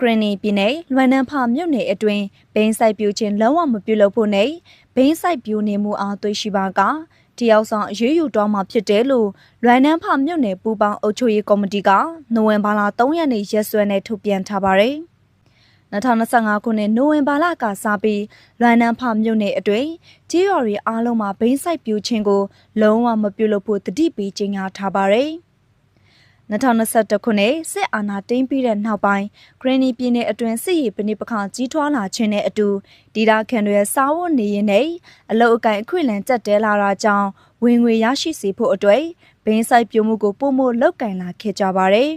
ဂရနီပြည်နယ်လွမ်နန်းဖာမြို့နယ်အတွင်းဘိန်းဆိုင်ပြူခြင်းလုံးဝမပြုလုပ်ဖို့နဲ့ဘိန်းဆိုင်ပြူနေမှုအားသိရှိပါကတယောက်ဆောင်အရေးယူတော့မှာဖြစ်တယ်လို့လွမ်နန်းဖာမြို့နယ်ပူပေါင်းအုပ်ချုပ်ရေးကော်မတီကနိုဝင်ဘာလ3ရက်နေ့ရက်စွဲနဲ့ထုတ်ပြန်ထားပါတယ်။2025ခုနှစ်နိုဝင်ဘာလကစပြီးလွမ်နန်းဖာမြို့နယ်အတွင်းကြေးရွာတွေအားလုံးမှာဘိန်းဆိုင်ပြူခြင်းကိုလုံးဝမပြုလုပ်ဖို့တတိပေးကြေညာထားပါတယ်။ 2021ခုနှစ်စစ်အာဏာသိမ်းပြီးတဲ့နောက်ပိုင်းဂရနီပြည်နယ်အတွင်းစစ်ရေးပဏိပခါကြီးထွားလာခြင်းနဲ့အတူဒေသခံတွေစားဝတ်နေရေးနဲ့အလုတ်အကင်အခွင့်အလမ်းကျက်တဲလာတာကြောင့်ဝင်ငွေရရှိစေဖို့အတွက်ဘင်းဆိုင်ပြိုမှုကိုပုံမလောက်ကင်လာခဲ့ကြပါတယ်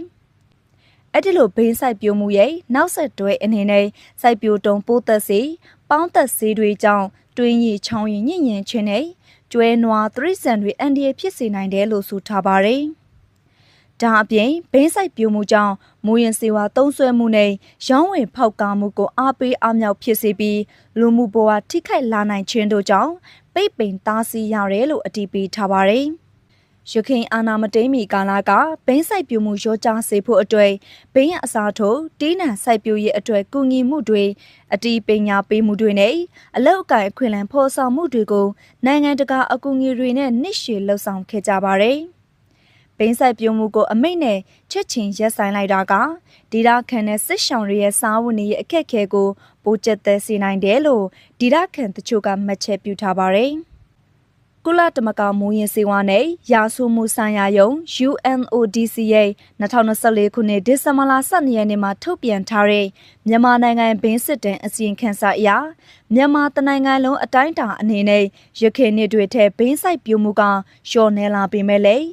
။အဲ့ဒီလိုဘင်းဆိုင်ပြိုမှုရဲ့နောက်ဆက်တွဲအနေနဲ့စိုက်ပြိုတုံပိုးသက်စီပေါင်းသက်စီတွေကြောင့်တွင်းရည်ချောင်းရည်ညဉ့်ညင်ခြင်းနဲ့ကျွဲနွားသရိစံတွေအန်ဒီရဖြစ်စေနိုင်တယ်လို့ဆိုထားပါတယ်။ ဒါအပြင်ဘင်းဆိုင်ပြိုမှုကြောင့်မူရင်စေဝါတုံးဆွဲမှုနဲ့ရောင်းဝယ်ဖောက်ကားမှုကိုအားပေးအားမြောက်ဖြစ်စေပြီးလူမှုဘဝထိခိုက်လာနိုင်ခြင်းတို့ကြောင့်ပိတ်ပင်တားဆီးရတယ်လို့အတည်ပြုထားပါတယ်။ရခိုင်အာနာမတိန်မီကာလာကဘင်းဆိုင်ပြူမှုရောကြားစေဖို့အတွက်ဘင်းရအစားထိုးတီးနှံစိုက်ပြူရဲ့အတွက်ကူညီမှုတွေအတီးပညာပေးမှုတွေနဲ့အလောက်အကင်အခွင့်အလမ်းဖော်ဆောင်မှုတွေကိုနိုင်ငံတကာအကူအညီတွေနဲ့နှစ်ရှည်လှုပ်ဆောင်ခဲ့ကြပါတယ်။ ဘိန်းဆိုင်ပြုံးမှုကိုအမိတ်နဲ့ချက်ချင်းရက်ဆိုင်လိုက်တာကဒေတာခန်နဲ့စစ်ဆောင်တွေရဲ့စားဝတ်နေရေးအခက်အခဲကိုပိုကျက်သက်စေနိုင်တယ်လို့ဒေတာခန်တချို့ကမှတ်ချက်ပြုထားပါတယ်။ကုလသမဂ္ဂမူရင်စေဝါနဲ့ရာဆူမှုဆိုင်ရာယုံ UNODC ရဲ့2024ခုနှစ်ဒီဇင်ဘာလ12ရက်နေ့မှာထုတ်ပြန်ထားတဲ့မြန်မာနိုင်ငံဘင်းစစ်တမ်းအစီရင်ခံစာအရမြန်မာတနိုင်ငံလုံးအတိုင်းအတာအနေနဲ့ရခိုင်နှစ်တွေထက်ဘင်းဆိုင်ပြိုမှုကလျှော့နေလာပေမဲ့လည်း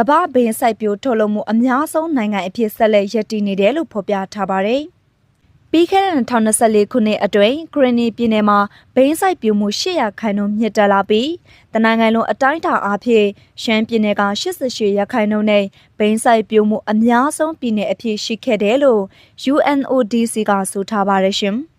ကမ္ဘာဘင်းစိုက်ပျိုးထုတ်လုပ်မှုအများဆုံးနိုင်ငံအဖြစ်ဆက်လက်ရည်တည်နေတယ်လို့ဖော်ပြထားပါတယ်။ပြီးခဲ့တဲ့2024ခုနှစ်အတွင်းဂရနီပြည်နယ်မှာဘိန်းစိုက်ပျိုးမှု800ခန့်နှုန်းမြင့်တက်လာပြီးတနင်္ဂနွေလုံးအတိုင်းအတာအားဖြင့်ရှမ်းပြည်နယ်က88ရခိုင်နှုန်းနဲ့ဘိန်းစိုက်ပျိုးမှုအများဆုံးပြည်နယ်အဖြစ်ရှိခဲ့တယ်လို့ UNODC ကဆိုထားပါတယ်ရှင်။